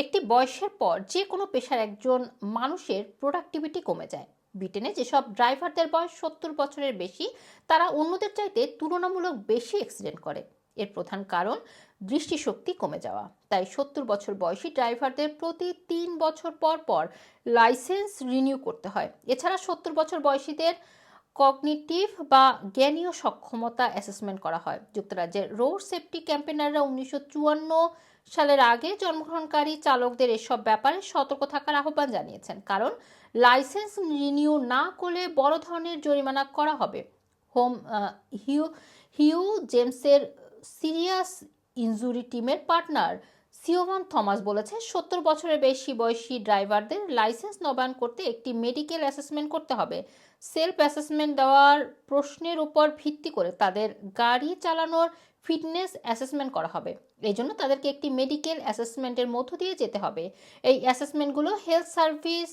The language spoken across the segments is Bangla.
একটি বয়সের পর যে কোনো পেশার একজন মানুষের প্রোডাক্টিভিটি কমে যায়। ব্রিটেনে যেসব ড্রাইভারদের বয়স সত্তর বছরের বেশি, তারা অন্যদের চাইতে তুলনামূলক বেশি অ্যাক্সিডেন্ট করে। এর প্রধান কারণ, দৃষ্টিশক্তি কমে যাওয়া। তাই সত্তর বছর বয়সী ড্রাইভারদের প্রতি তিন বছর পর পর লাইসেন্স রিনিউ করতে হয়। এছাড়া সত্তর বছর বয়সীদের কগনিটিভ বা জ্ঞানীয় সক্ষমতা অ্যাসেসমেন্ট করা হয়। যুক্তরাজ্যের রোড সেফটি ক্যাম্পেনাররা উনিশশো চুয়ান্ন সালের আগে জন্মগ্রহণকারী চালকদের এসব ব্যাপারে সতর্ক থাকার আহ্বান জানিয়েছেন। কারণ লাইসেন্স রিনিউ না করলে বড় ধরনের জরিমানা করা হবে। হোম হিউ হিউ জেমসের সিরিয়াস ইনজুরি টিমের পার্টনার সিওভান থমাস বলেছে, সত্তর বছরের বেশি বয়সী ড্রাইভারদের লাইসেন্স নবায়ন করতে একটি মেডিকেল অ্যাসেসমেন্ট করতে হবে। সেলফ অ্যাসেসমেন্ট দেওয়ার প্রশ্নের উপর ভিত্তি করে তাদের গাড়ি চালানোর ফিটনেস অ্যাসেসমেন্ট করা হবে। এই জন্য তাদেরকে একটি মেডিকেল অ্যাসেসমেন্টের মধ্য দিয়ে যেতে হবে। এই অ্যাসেসমেন্টগুলো হেলথ সার্ভিস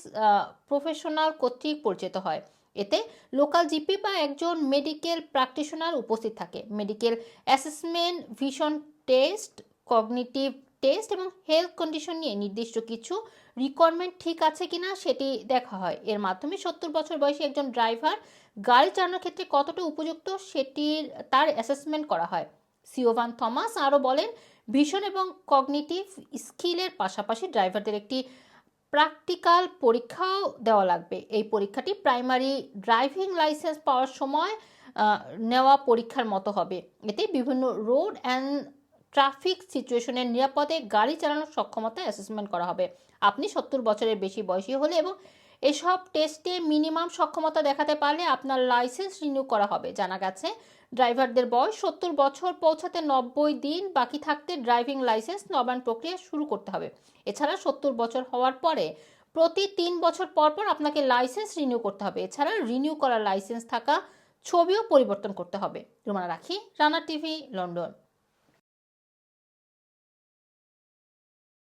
প্রফেশনাল কর্তৃক পরিচিত হয়। এতে লোকাল জিপি বা একজন মেডিকেল প্র্যাকটিশনার উপস্থিত থাকে। Medical assessment vision test, cognitive test এবং হেলথ কন্ডিশন নিয়ে নির্দিষ্ট কিছু রিকোয়ারমেন্ট ঠিক আছে কিনা সেটি দেখা হয়। এর মাধ্যমে সত্তর বছর বয়সী একজন ড্রাইভার গাড়ি চালানোর ক্ষেত্রে কতটা উপযুক্ত সেটির তার অ্যাসেসমেন্ট করা হয়। সিওভান থমাস আরও বলেন ভিশন এবং কগনিটিভ স্কিলের পাশাপাশি ড্রাইভারদের একটি প্র্যাকটিক্যাল পরীক্ষাও দেওয়া লাগবে। এই পরীক্ষাটি প্রাইমারি ড্রাইভিং লাইসেন্স পাওয়ার সময় নেওয়া পরীক্ষার মতো হবে। এতে বিভিন্ন রোড অ্যান্ড ট্রাফিক সিচুয়েশনের নিরাপদে গাড়ি চালানোর সক্ষমতা অ্যাসেসমেন্ট করা হবে। আপনি সত্তর বছরের বেশি বয়সী হলে এবং এসব টেস্টে মিনিমাম সক্ষমতা দেখাতে পারলে আপনার লাইসেন্স রিনিউ করা হবে। জানা গেছে ড্রাইভারদের বয়স সত্তর বছর, পৌঁছাতে নব্বই দিন, বাকি থাকতে ড্রাইভিং লাইসেন্স নবায়ন প্রক্রিয়া শুরু করতে হবে। এছাড়া সত্তর বছর হওয়ার পরে প্রতি তিন বছর পর পর আপনাকে লাইসেন্স রিনিউ করতে হবে। এছাড়া রিনিউ করা লাইসেন্স থাকা ছবিও পরিবর্তন করতে হবে। রুমানা রাখি, রানা টিভি, লন্ডন।